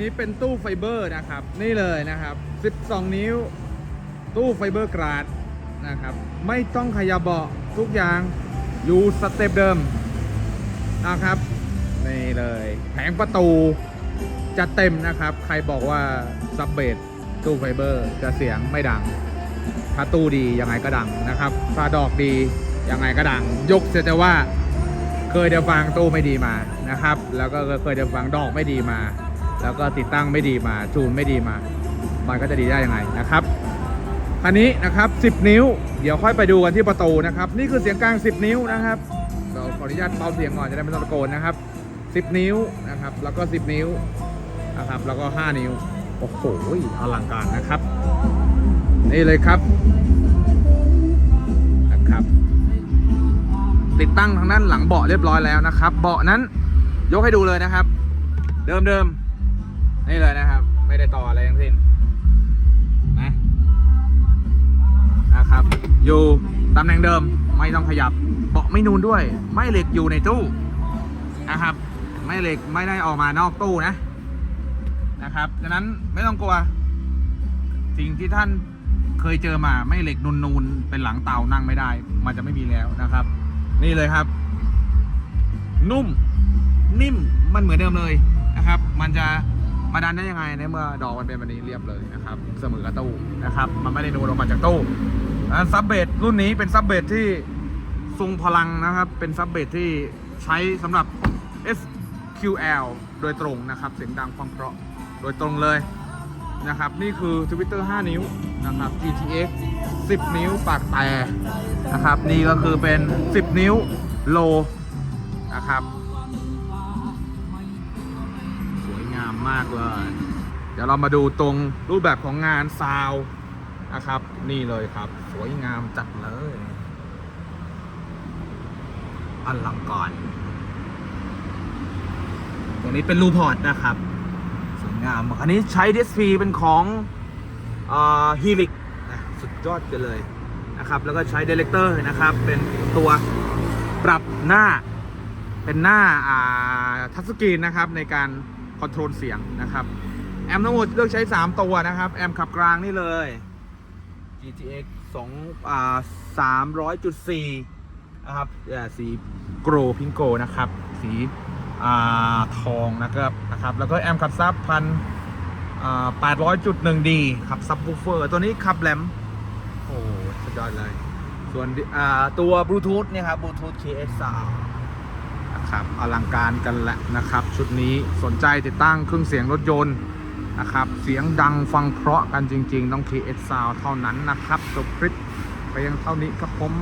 นี่เป็นตู้ไฟเบอร์นะครับ นี่เลยนะครับ 12 นิ้ว ตู้ไฟเบอร์กราดนะครับ ไม่ต้องขยับเบาะทุกอย่างอยู่สเต็ปเดิมนะครับนี่เลยแผงประตูจะเต็มนะครับ ใครบอกว่าซับเบสตู้ไฟเบอร์จะเสียงไม่ดัง ถ้าตู้ดียังไงก็ดังนะครับ ถ้าดอกดียังไงก็ดัง ยกเสียแต่ว่าเคยเดฟังตู้ไม่ดีมานะครับ แล้วก็เคยเดฟังดอกไม่ดีมา แล้วก็ติดตั้งไม่ดีมาจูนไม่ดีมา มันก็จะดีได้ยังไงนะครับคันนี้นะครับ 10 นิ้ว เดี๋ยวค่อยไปดูกันที่ประตูนะครับ นี่คือเสียงกลาง 10 นิ้วนะครับเราขออนุญาตเบาเสียงก่อนจะได้ไม่ต้องตะโกนนะครับ 10 นิ้วนะครับ แล้วก็ 10 นิ้วนะครับ แล้วก็ 5 นิ้วโอ้โหอลังการนะครับ นี่เลยครับนะครับ ติดตั้งทางด้านหลังเบาะเรียบร้อยแล้วนะครับ เบาะนั้นยกให้ดูเลยนะครับ เดิมเดิมๆ นี่เลยนะครับ ไม่ได้ต่ออะไรทั้งสิ้นนะนะครับ อยู่ตำแหน่งเดิมไม่ต้องขยับเบาะไม่นูนด้วย ไม่เหล็กอยู่ในตู้นะครับ ไม่เหล็กไม่ได้ออกมานอกตู้นะนะครับดังนั้นไม่ต้องกลัว สิ่งที่ท่านเคยเจอมาไม่เหล็กนูนๆเป็นหลังเตานั่งไม่ได้ มันจะไม่มีแล้วนะครับ นี่เลยครับ นุ่มนิ่มมันเหมือนเดิมเลยนะครับ มันจะ มาดันได้ยังไงในเมื่อดอกมันเป็นแบบนี้เรียบเลยนะครับเสมอกับตู้นะครับมันไม่ได้นูนออกมาจากตู้อันซับเบสรุ่นนี้เป็นซับเบสที่ทรงพลังนะครับเป็นซับเบสที่ใช้สำหรับ SQL โดยตรงนะครับเสียงดังฟังเพราะโดยตรงเลยนะครับนี่คือ Twitter 5 นิ้วนะครับ GTX 10 นิ้วปากแต่นะครับนี่ก็คือเป็น 10 นิ้วโลนะครับ มากเลย เดี๋ยวเรามาดูตรงรูปแบบของงานซาวนะครับ นี่เลยครับ สวยงามจัดเลยอลังการตรงนี้เป็นรูพอร์ตนะครับสวยงาม อันนี้ใช้ DSP เป็นของฮีลิกสุดยอดกันเลยนะครับ แล้วก็ใช้ d ด r e c t o r นะครับ เป็นตัวปรับหน้าเป็นหน้าทัชสกรีนนะครับในการ คอนโทรลเสียงนะครับ แอมทั้งหมดเลือกใช้ 3 ตัวนะครับ แอมขับกลางนี่เลย GTX 2อ่า300.4 นะครับอ่าสีโกรพิงโกนะครับ สีอ่าทองนะครับนะครับ แล้วก็แอมขับซับพันแปดร้อยจุดหนึ่งดีขับซับบูเฟอร์ตัวนี้ขับแหลม โอ้สุดยอดเลย ส่วนอ่าตัวบลูทูธเนี่ยครับบลูทูธ KS3 นะครับอลังการกันแหละนะครับ ชุดนี้สนใจติดตั้งเครื่องเสียงรถยนต์นะครับ เสียงดังฟังเพราะกันจริง ๆ ต้อง KS Sound เท่านั้นนะครับจบคลิปไปยังเท่านี้ครับผม